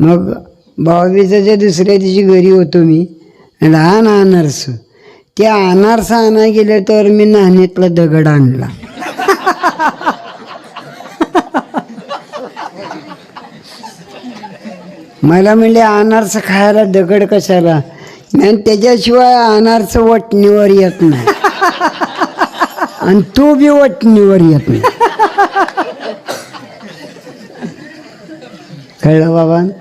मग भाऊबीजेच्या दुसऱ्या दिवशी घरी होतो मी. लहान अनारस. त्या अनारसा आणा गेले तर मी नाण्यातला दगड आणला. मला म्हणले अनारस खायला दगड कशाला? आणि त्याच्याशिवाय अनारस वटणीवर येत नाही. आणि तू बी वटणीवर येत नाही. कळलं बाबा?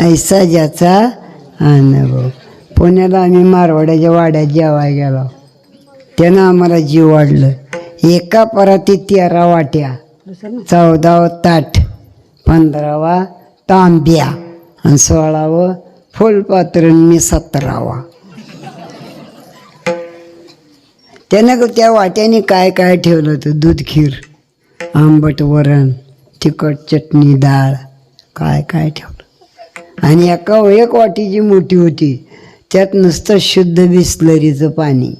ऐसा ज्याचा अनुभव पुण्याला आम्ही मारवाड्याच्या वाड्यात जेवाय गेलो. त्यानं आम्हाला जीव वाढलं. एका पराती तेरा वाट्या. चौदावं ताट. पंधरावा तांब्या. आणि सोळावं फुलपात्र आणि मी सतरावा. त्यानं त्या वाट्याने काय काय ठेवलं होतं? दूध खीर आंबट वरण तिखट चटणी डाळ. काय काय ठेवलं? आणि एका एक वाटी जी मोठी होती त्यात नुसतं शुद्ध बिस्लरीचं पाणी.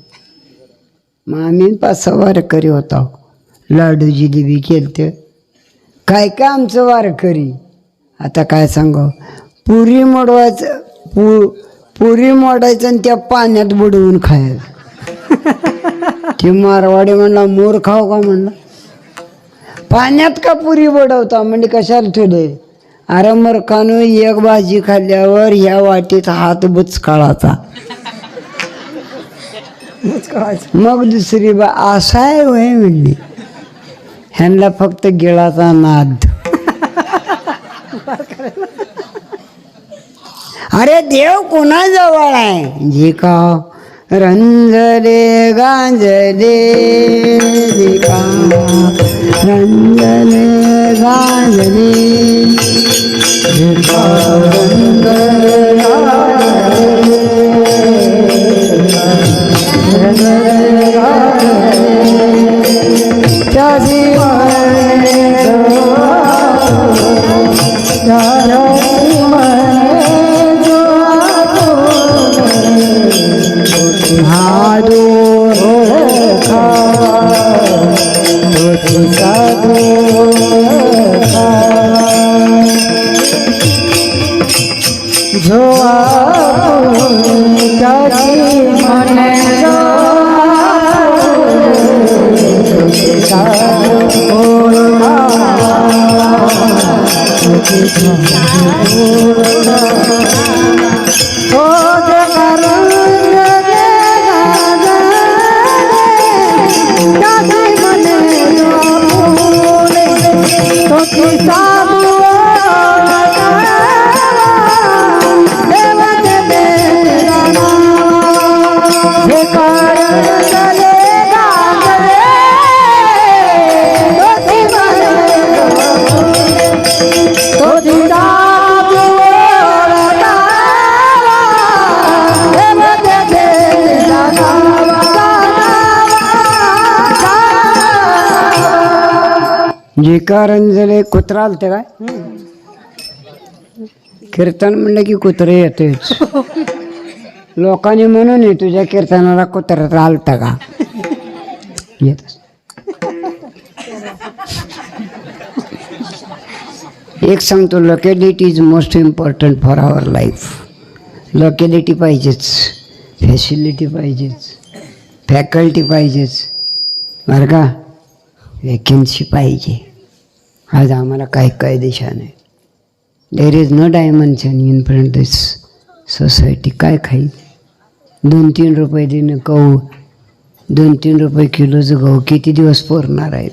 मग आम्ही पाच सहा वारकरी होता. लाडू जिलेबी केलते. काय काय आमचं वारकरी? आता काय सांगू? पुरी मोडवायचं पु पुरी मोडायचं आणि त्या पाण्यात बुडवून खायचं. ते मारवाडी म्हणला मोर खाऊ का? म्हणला. पाण्यात का पुरी बुडवता? म्हणजे कशाला ठेवले अरे मूर्खानो एक भाजी खाल्ल्यावर ह्या वाटीत हात बुचकाळाचा. मग दुसरी बा असा आहे वय म्हणली ह्यांना फक्त गिळाचा नाद. अरे देव कोणाजवळ आहे? जे का रंजले गांजले जे का रंजले गांजले जे का रंजले कुत्रा आलते काय? कीर्तन म्हणलं की कुत्रे येतेच. लोकांनी म्हणून तुझ्या कीर्तनाला कुत्रा आलता का? येत एक सांगतो locality is most important for our life locality पाहिजेच. फॅसिलिटी पाहिजेच. फॅकल्टी पाहिजेच. बरं का? वॅकन्सी पाहिजे. आज आम्हाला काय काय दिशा नाही. There is no dimension in front this society काय खाईल दोन तीन रुपये देणं गहू दोन तीन रुपये किलोचं गहू किती दिवस पोरणार आहेत?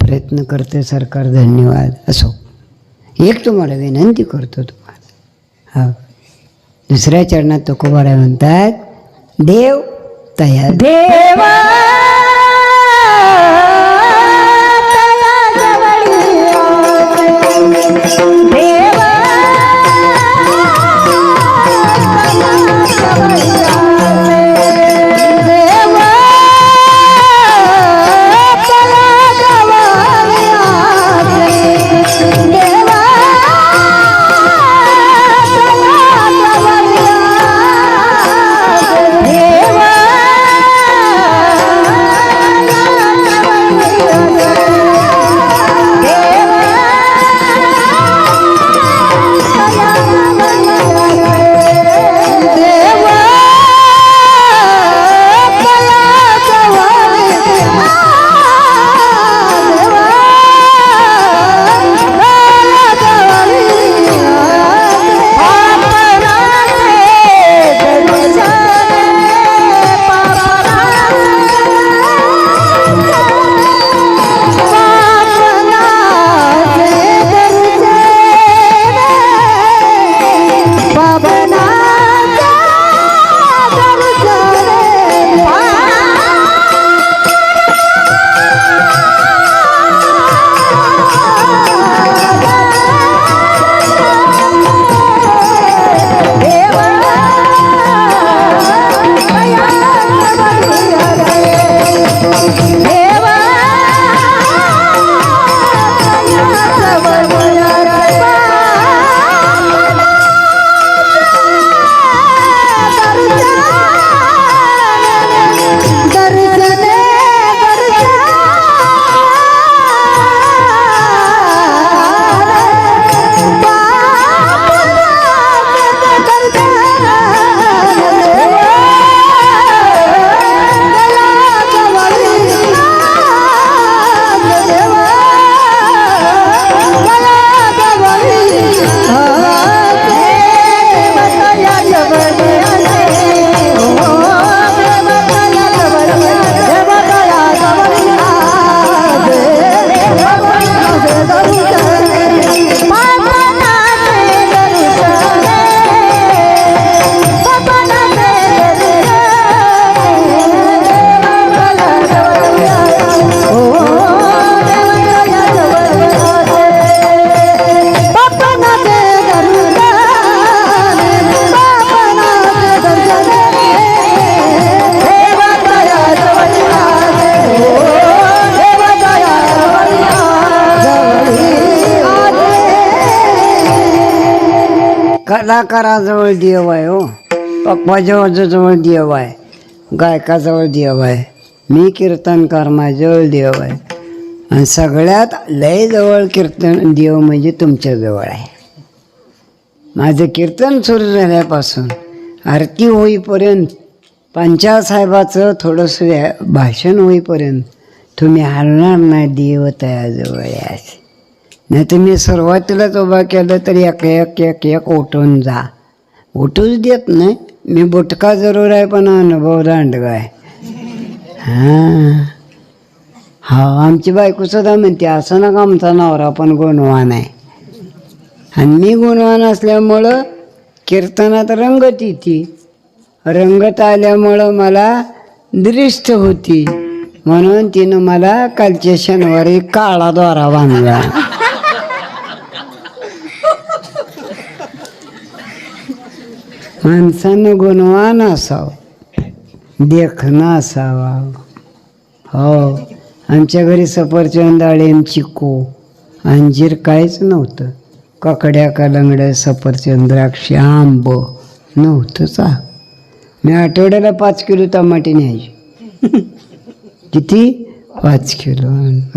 प्रयत्न करते सरकार धन्यवाद. असो. एक तुम्हाला विनंती करतो तुम्हाला. हा. दुसऱ्या चरणात तुकोबारा म्हणतात देव तयार. देवा! Hey. कलाकाराजवळ देव आहे हो. पप्पाजवळ जवळ देव आहे. गायकाजवळ देव आहे. मी कीर्तनकार माझ्याजवळ देव आहे. आणि सगळ्यात लयजवळ कीर्तन देव म्हणजे तुमच्याजवळ आहे. माझं कीर्तन सुरू झाल्यापासून आरती होईपर्यंत पंचासाहेबाचं थोडंसं भाषण होईपर्यंत तुम्ही हलणार नाही देव तयाजवळ आहे. नाही तर मी सुरुवातीलाच उभा केलं तर एक एक एक एक उठून जा. उठूच देत नाही. मी बुटका जरूर आहे पण अनुभव दांडगा आहे. हां. हा आमची बायकोसुद्धा म्हणते असं नका आमचा नवरा पण गुणवान आहे. आणि मी गुणवान असल्यामुळं कीर्तनात रंगत येते. रंगत आल्यामुळं मला दृष्ट होती. म्हणून तिनं मला कालच्या शनिवारी काळा द्वारा बांधला. माणसानं गुणवान असावं देखणं असावा हो आमच्या घरी सफरचंद डाळिंब चिकू अंजीर काहीच नव्हतं ककड्या कलंगड्या सफरचंद द्राक्ष आंब नव्हतंच चा मी आठवड्याला पाच किलो टमाटे न्यायचे किती पाच किलो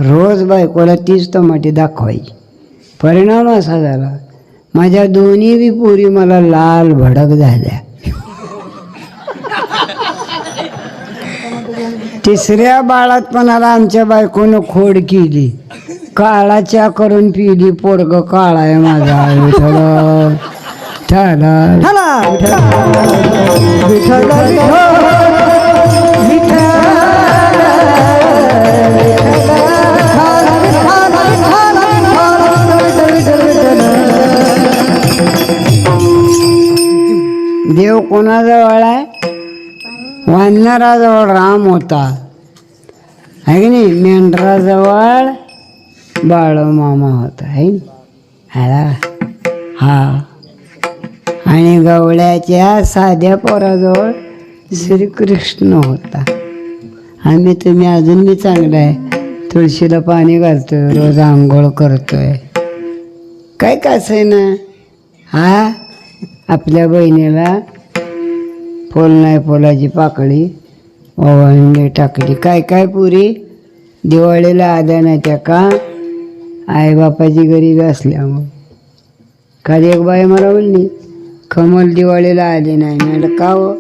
रोज बायकोला तीच टमाटे दाखवायची परिणाम असा झाला माझ्या दोन्ही बी पोरी मला लाल भडक झाल्या. तिसऱ्या बाळातपणाला आमच्या बायकोनं खोड केली. काळाच्या करून पिली पोरग काळा आहे माझा. विठ्ठल ठाला वानराजवळ राम होता आहे की नाही मेंढराजवळ बाळमामा होता आहे ना? आला हा आणि गवळ्याच्या साध्या पोराजवळ श्रीकृष्ण होता आम्ही तुम्ही अजून मी चांगलं आहे तुळशीला पाणी घालतोय रोज आंघोळ करतोय काय कसं आहे ना हा आपल्या बहिणीला फोल नाही फोलाची पाकळी ओवाळणी टाकली. काय काय पुरी? दिवाळीला आल्या नाही त्या का? आईबापाची गरीब असल्यामुळं. काल एक बाई मला म्हणली कमल दिवाळीला आली नाही. म्हणलं का हो?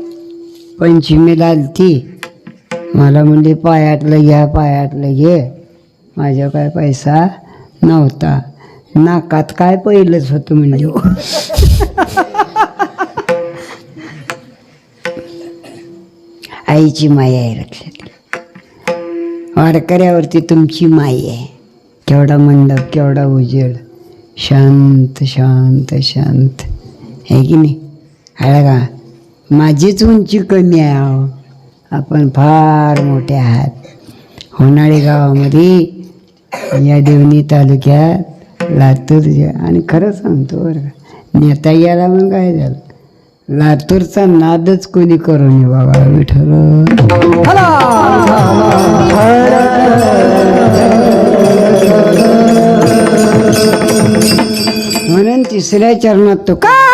पंचमीला ती मला म्हणली पायातलं घ्या पायातलं घे. माझ्या काय पैसा नव्हता. नाकात काय पहिलंच होतं म्हणजे आईची माया आहे लक्षात वारकऱ्यावरती तुमची माई आहे. केवढा मंडप केवढा उजेड. शांत शांत शांत. आहे की नाही? आहे का माझीच उंची कमी आहे अहो. आपण फार मोठे आहात. होणाळे गावामध्ये या देवणी तालुक्यात लातूर आणि खरं सांगतो बरं का नेता याला मग काय झालं? लातूरचा नादच कोणी करू नये बाबा विठ्ठल. म्हणून तिसऱ्या चरणात तो का?